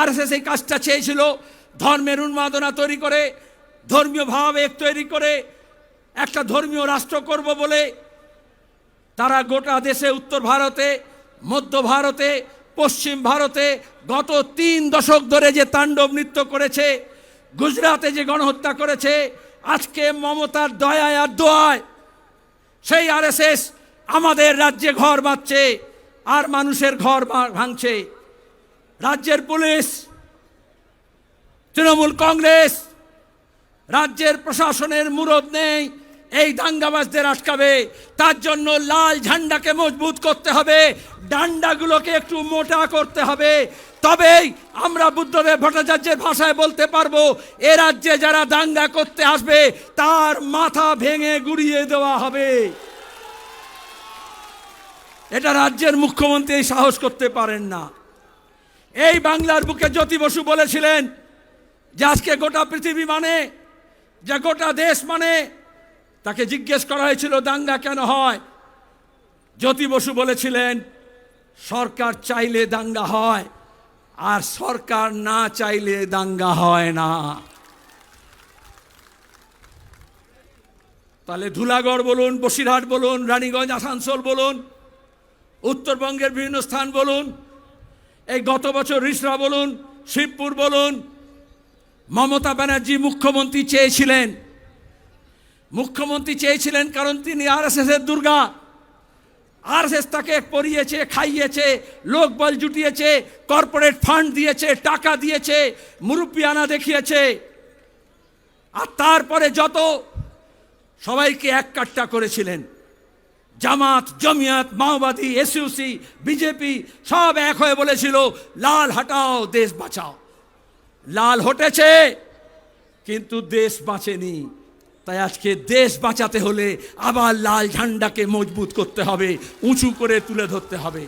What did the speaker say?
আর এই কাজটা চেয়েছিল। ধর্মের উন্মাদনা তৈরি করে, ধর্মীয় ভাব এক তৈরি করে, একটা ধর্মীয় রাষ্ট্র করব বলে তারা গোটা দেশে, উত্তর ভারতে, মধ্য ভারতে, পশ্চিম ভারতে গত তিন দশক ধরে যে তাণ্ডব নৃত্য করেছে, গুজরাতে যে গণহত্যা করেছে, আজকে মমতার দয়ায় আর দোয়ায় সেই আরএসএস আমাদের রাজ্যে ঘর বাঁধছে, আর মানুষের ঘর ভাঙছে। রাজ্যের পুলিশ, তৃণমূল কংগ্রেস, রাজ্যের প্রশাসনের মুরদ নেই, এই দাঙ্গাবাজদের আটকাবে। তার জন্য লাল ঝান্ডাকে মজবুত করতে হবে, ডান্ডাগুলোকে একটু মোটা করতে হবে। তবেই আমরা বুদ্ধদেব ভট্টাচার্যের ভাষায় বলতে পারব, এ রাজ্যে যারা দাঙ্গা করতে আসবে, তার মাথা ভেঙে গুড়িয়ে দেওয়া হবে। এটা রাজ্যের মুখ্যমন্ত্রী সাহস করতে পারেন না। এই বাংলার বুকে জ্যোতি বসু বলেছিলেন যে আজকে গোটা পৃথিবী মানে যে গোটা দেশ মানে। তাকে জিজ্ঞেস করা হয়েছিল, দাঙ্গা কেন হয়? জ্যোতি বসু বলেছিলেন, সরকার চাইলে দাঙ্গা হয়, আর সরকার না চাইলে দাঙ্গা হয় না। তাহলে ধুলাগড় বলুন, বসিরহাট বলুন, রানীগঞ্জ, আসানসোল বলুন, উত্তরবঙ্গের বিভিন্ন স্থান বলুন। এই গত বছর রিসরা বলুন, শিবপুর বলুন, মমতা ব্যানার্জি মুখ্যমন্ত্রী চেয়েছিলেন। মুখ্যমন্ত্রী চেয়েছিলেন কারণ তিনি আরএসএস এর দুর্গা। আরএসএস তাকে পরিয়েছে, খাইয়েছে লোকবল জুটিয়েছে, কর্পোরেট ফান্ড দিয়েছে, টাকা দিয়েছে, মুরব্বিয়ানা দেখিয়েছে। আর তারপরে যত সবাইকে এক কাট্টা করেছিলেন। জামাত, জমিয়াত, মাওবাদী এসইউসি বিজেপি সব এক হয়ে বলেছিল, লাল হটাও, দেশ বাঁচাও। লাল হটেছে, কিন্তু দেশ বাঁচেনি। তাই আজকে দেশ বাঁচাতে হলে আবার লাল ঝান্ডাকে মজবুত করতে হবে, উঁচু করে তুলে ধরতে হবে।